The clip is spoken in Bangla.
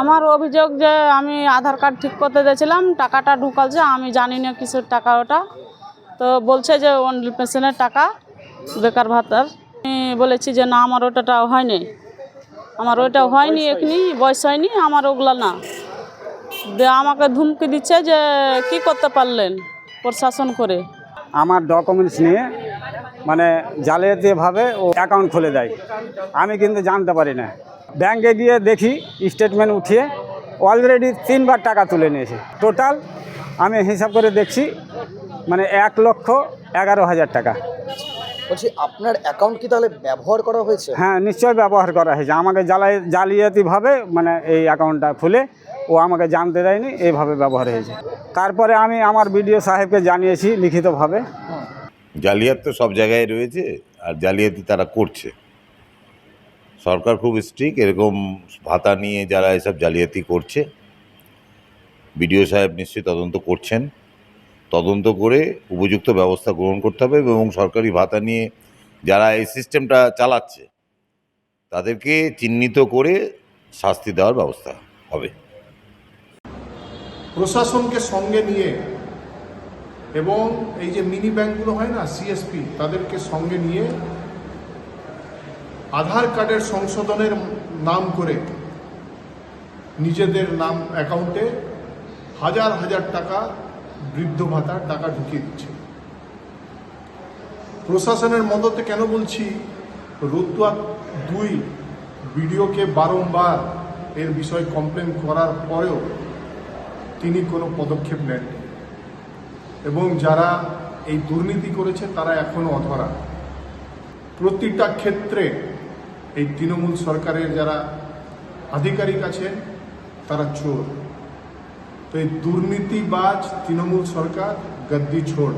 আমার অভিযোগ যে আমি আধার কার্ড ঠিক করতে দিয়েছিলাম টাকাটা ঢুকালছে, আমি জানি না কিসের টাকা ওটা। তো বলছে যে অনলি পেনশনের টাকা, বেকার ভাতার। আমি বলেছি যে না, আমার ওটাটা হয়নি। আমার ওইটা হয়নি এখনি, বয়স হয়নি, আমার ওগুলা না। আমাকে ধুমকি দিচ্ছে যে কি করতে পারলেন প্রশাসন করে? আমার ডকুমেন্টস নিয়ে মানে জালিয়াতিভাবে ও অ্যাকাউন্ট খুলে দেয়। আমি কিন্তু জানতে পারি না। ব্যাংকে গিয়ে দেখি স্টেটমেন্ট উঠিয়ে অলরেডি তিনবার টাকা তুলে নিয়েছে। টোটাল আমি হিসাব করে দেখছি মানে এক লক্ষ এগারো হাজার টাকা। বলছি আপনার অ্যাকাউন্ট কি তাহলে ব্যবহার করা হয়েছে? হ্যাঁ নিশ্চয় ব্যবহার করা হয়েছে। আমাকে জ্বালাই জালিয়াতিভাবে মানে এই অ্যাকাউন্টটা খুলে ও আমাকে জানতে দেয়নি এইভাবে ব্যবহার হয়েছে। তারপরে আমি আমার বিডিও সাহেবকে জানিয়েছি লিখিতভাবে। জালিয়াত তো সব জায়গায় রয়েছে আর জালিয়াতি তারা করছে। সরকার খুব স্ট্রিক এরকম ভাতা নিয়ে যারা এসব জালিয়াতি করছে, বিডিও সাহেব নিশ্চয়ই তদন্ত করছেন। তদন্ত করে উপযুক্ত ব্যবস্থা গ্রহণ করতে হবে এবং সরকারি ভাতা নিয়ে যারা এই সিস্টেমটা চালাচ্ছে, তাদেরকে চিহ্নিত করে শাস্তি দেওয়ার ব্যবস্থা হবে। প্রশাসনকে সঙ্গে নিয়ে এবং এই যে মিনি ব্যাংকগুলো হয় না সিএসপি তাদেরকে সঙ্গে নিয়ে আধার কার্ডের সংশোধনের নাম করে নিজেদের নাম অ্যাকাউন্টে হাজার হাজার টাকা বৃদ্ধ ভাতার টাকা ঢুকিয়ে দিচ্ছে। প্রশাসনের মদতে কেন বলছি রতুয়া দুই বিডিওকে বারংবার এর বিষয়ে কমপ্লেন করার পরেও তিনি কোনো পদক্ষেপ নেননি। এবং যারা এই দুর্নীতি করেছে তারা এখনও অধরা। প্রতিটা ক্ষেত্রে এই তৃণমূল সরকারের যারা আধিকারিক আছেন, তারা চোর। তো এই দুর্নীতিবাজ তৃণমূল সরকার গদ্দি ছোড়